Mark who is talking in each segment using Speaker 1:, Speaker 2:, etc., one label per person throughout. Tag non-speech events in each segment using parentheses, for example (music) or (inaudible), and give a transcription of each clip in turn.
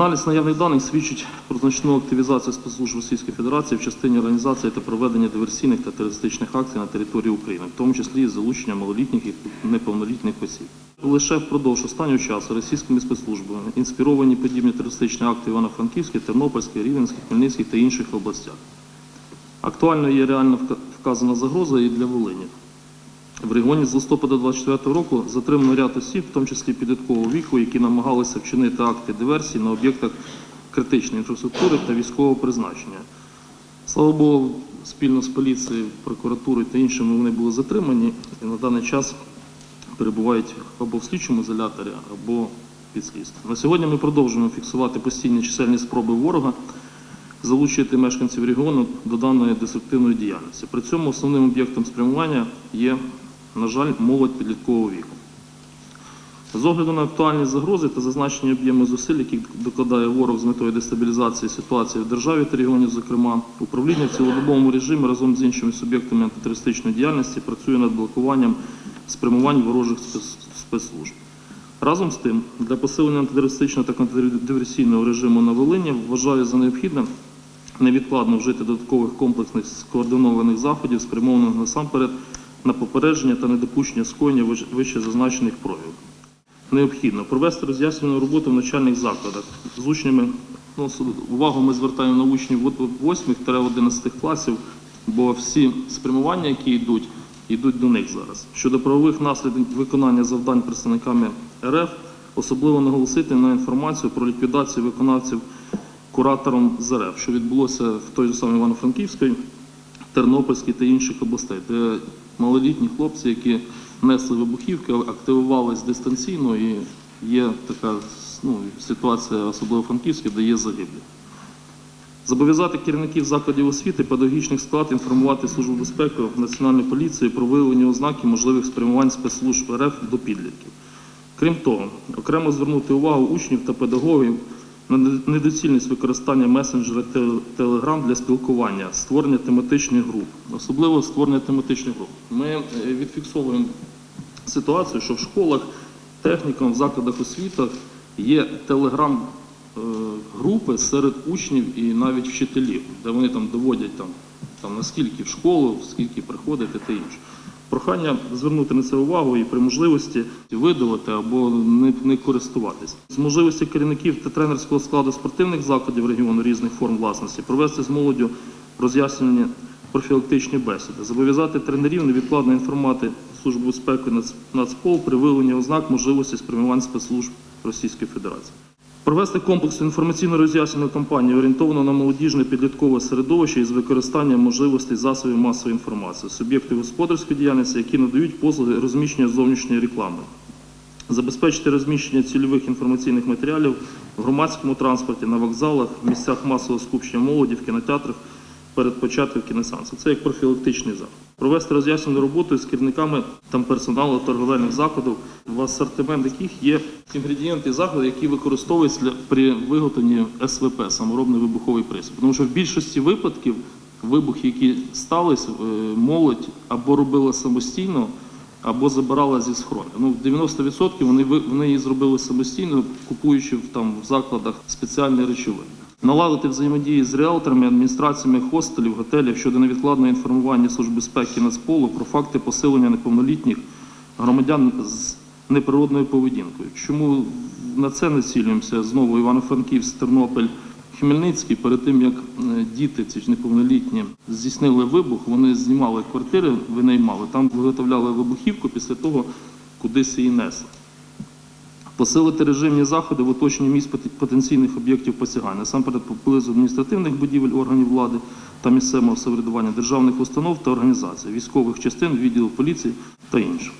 Speaker 1: Аналіз наявних даних свідчить про значну активізацію спецслужб Російської Федерації в частині організації та проведення диверсійних та терористичних акцій на території України, в тому числі з залученням малолітніх і неповнолітніх осіб. Лише впродовж останнього часу російськими спецслужбами інспіровані подібні терористичні акти Івано-Франківській, Тернопільській, Рівненській, Хмельницькій та інших областях. Актуальною є реально вказана загроза і для Волині. В регіоні з листопада 24 року затримано ряд осіб, в тому числі підліткового віку, які намагалися вчинити акти диверсії на об'єктах критичної інфраструктури та військового призначення. Слава Богу, спільно з поліцією, прокуратурою та іншими вони були затримані і на даний час перебувають або в слідчому ізоляторі, або під слідством. На сьогодні ми продовжуємо фіксувати постійні чисельні спроби ворога залучити мешканців регіону до даної деструктивної діяльності. При цьому основним об'єктом спрямування є, на жаль, молодь підліткового віку. З огляду на актуальні загрози та зазначені об'єми зусиль, які докладає ворог з метою дестабілізації ситуації в державі та регіоні, зокрема, управління в цілодобовому режимі разом з іншими суб'єктами антитерористичної діяльності працює над блокуванням спрямувань ворожих спецслужб. Разом з тим, для посилення антитерористичного та контрдиверсійного режиму на Волині вважаю за необхідне невідкладно вжити додаткових комплексних скоординованих заходів, спрямованих насамперед на попередження та недопущення скоєння вище зазначених проявів. Необхідно провести роз'яснювальну роботу в навчальних закладах з учнями. Ну, увагу ми звертаємо на учнів 8-11 класів, бо всі спрямування, які йдуть, йдуть до них зараз. Щодо правових наслідків виконання завдань представниками РФ, особливо наголосити на інформацію про ліквідацію виконавців куратором з РФ, що відбулося в той же самій Івано-Франківській, Тернопільській та інших областей, де малолітні хлопці, які несли вибухівки, активувались дистанційно і є така ну, ситуація, особливо в Франківській, де є загиблі. Зобов'язати керівників закладів освіти, педагогічних склад інформувати Службу безпеки, Національну поліцію про виявлені ознаки можливих спрямувань спецслужб РФ до підлітків. Крім того, окремо звернути увагу учнів та педагогів на недоцільність використання месенджера Telegram для спілкування, створення тематичних груп, особливо створення тематичних груп. Ми е, відфіксовуємо ситуацію, що в школах, технікум, в закладах освіти є телеграм е, групи серед учнів і навіть вчителів, де вони там доводять там, там наскільки в школу, скільки приходити та інше. Прохання звернути на це увагу і при можливості видалити або не, не користуватись. З можливості керівників та тренерського складу спортивних закладів регіону різних форм власності провести з молоддю роз'яснення профілактичні бесіди, зобов'язати тренерів невідкладно інформувати Службу безпеки Нацпол при виявленні ознак можливості спрямувань спецслужб Російської Федерації. Провести комплексну інформаційно роз'яснювальну кампанію, орієнтовану на молодіжне підліткове середовище із використанням можливостей засобів масової інформації, суб'єктів господарської діяльності, які надають послуги розміщення зовнішньої реклами. Забезпечити розміщення цільових інформаційних матеріалів в громадському транспорті, на вокзалах, в місцях масового скупчення молоді, в кінотеатрах перед початком кіносеансу. Це як профілактичний захід. Провести роз'яснену роботу з керівниками там персоналу торговельних закладів, в асортимент яких є інгредієнти заходу, які використовуються для- при виготовленні СВП, саморобний вибуховий пристрій. Тому що в більшості випадків вибухи, які сталися, е, молодь або робила самостійно, або забирала зі схорону. Ну, 90% вони, вони її зробили самостійно, купуючи в, там, в закладах спеціальні речовини. Наладити взаємодії з реалторами, адміністраціями хостелів, готелів щодо невідкладного інформування Служби безпеки Нацполу про факти посилення неповнолітніх громадян з неприродною поведінкою. Чому на це націлюємося? Знову Івано-Франківськ, Тернопіль, Хмельницький, перед тим як е, діти, ці ж неповнолітні, здійснили вибух, вони знімали квартири, винаймали, там виготовляли вибухівку, після того кудись її несли. Посилити режимні заходи в оточенні місць потенційних об'єктів посягання, насамперед поблизу адміністративних будівель органів влади та місцевого самоврядування, державних установ та організацій, військових частин, відділів поліції та інших.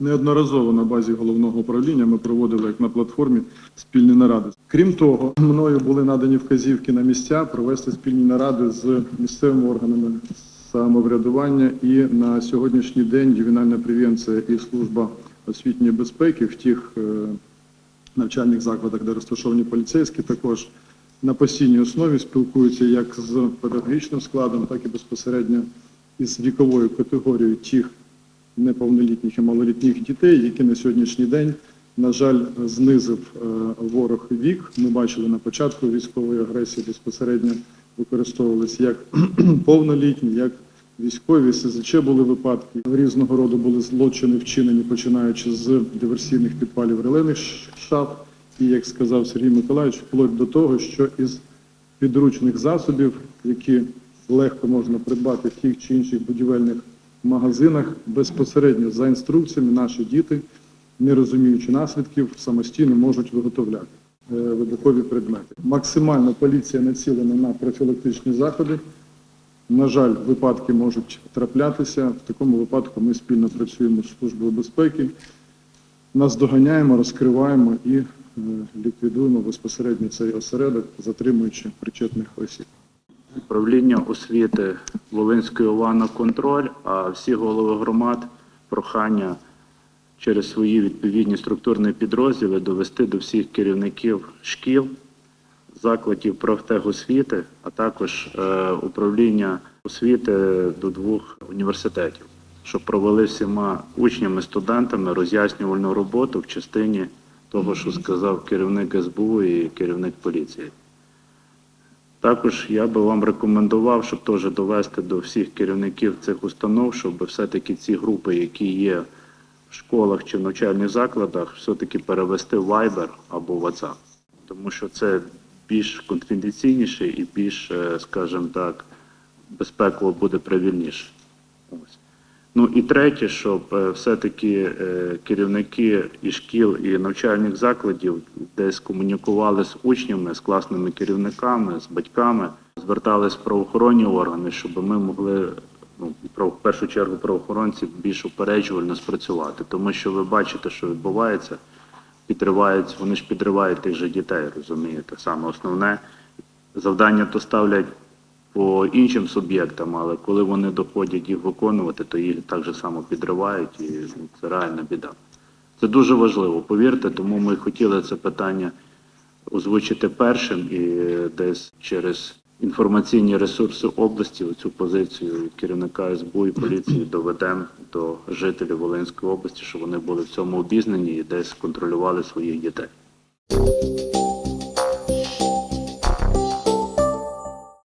Speaker 2: Неодноразово на базі головного управління ми проводили як на платформі спільні наради. Крім того, мною були надані вказівки на місця провести спільні наради з місцевими органами самоврядування і на сьогоднішній день ювенальна превенція і служба освітньої безпеки в тих е, навчальних закладах, де розташовані поліцейські, також на постійній основі спілкуються як з педагогічним складом, так і безпосередньо із віковою категорією тих неповнолітніх і малолітніх дітей, які на сьогоднішній день на жаль, знизив е, ворог вік. Ми бачили на початку військової агресії безпосередньо використовувалися як (clears throat) повнолітні, як військові. СЗЧ були випадки. Різного роду були злочини вчинені, починаючи з диверсійних підпалів релейних шаф. І, як сказав Сергій Миколаївич, вплоть до того, що із підручних засобів, які легко можна придбати в тих чи інших будівельних магазинах, безпосередньо за інструкціями наші діти, не розуміючи наслідків, самостійно можуть виготовляти е, вибухові предмети. Максимально поліція націлена на профілактичні заходи. На жаль, випадки можуть траплятися. В такому випадку ми спільно працюємо з Службою безпеки, наздоганяємо, розкриваємо і е, ліквідуємо безпосередньо цей осередок, затримуючи причетних осіб.
Speaker 3: Управління освіти Волинської ОВА контроль, а всі голови громад прохання через свої відповідні структурні підрозділи довести до всіх керівників шкіл, закладів профтехосвіти, а також е, управління освіти до двох університетів, щоб провели всіма учнями, студентами роз'яснювальну роботу в частині того, що сказав керівник СБУ і керівник поліції. Також я би вам рекомендував, щоб теж довести до всіх керівників цих установ, щоб все-таки ці групи, які є в школах чи в навчальних закладах, все-таки перевести в Viber або WhatsApp. Тому що це більш конфіденційніше і більш, е, скажімо так, безпеково буде правильніше. Ну і третє, щоб е, все-таки е, керівники і шкіл, і навчальних закладів десь комунікували з учнями, з класними керівниками, з батьками, звертались в правоохоронні органи, щоб ми могли, ну, в першу чергу правоохоронці більш упереджувально спрацювати. Тому що ви бачите, що відбувається, підривають, вони ж підривають тих же дітей, розумієте? Саме основне завдання то ставлять по іншим суб'єктам, але коли вони доходять їх виконувати, то їх так же само підривають, і ну, це реальна біда. Це дуже важливо, повірте, тому ми хотіли це питання озвучити першим і десь через інформаційні ресурси області цю позицію керівника СБУ і поліції доведемо до жителів Волинської області, щоб вони були в цьому обізнані і десь контролювали своїх дітей.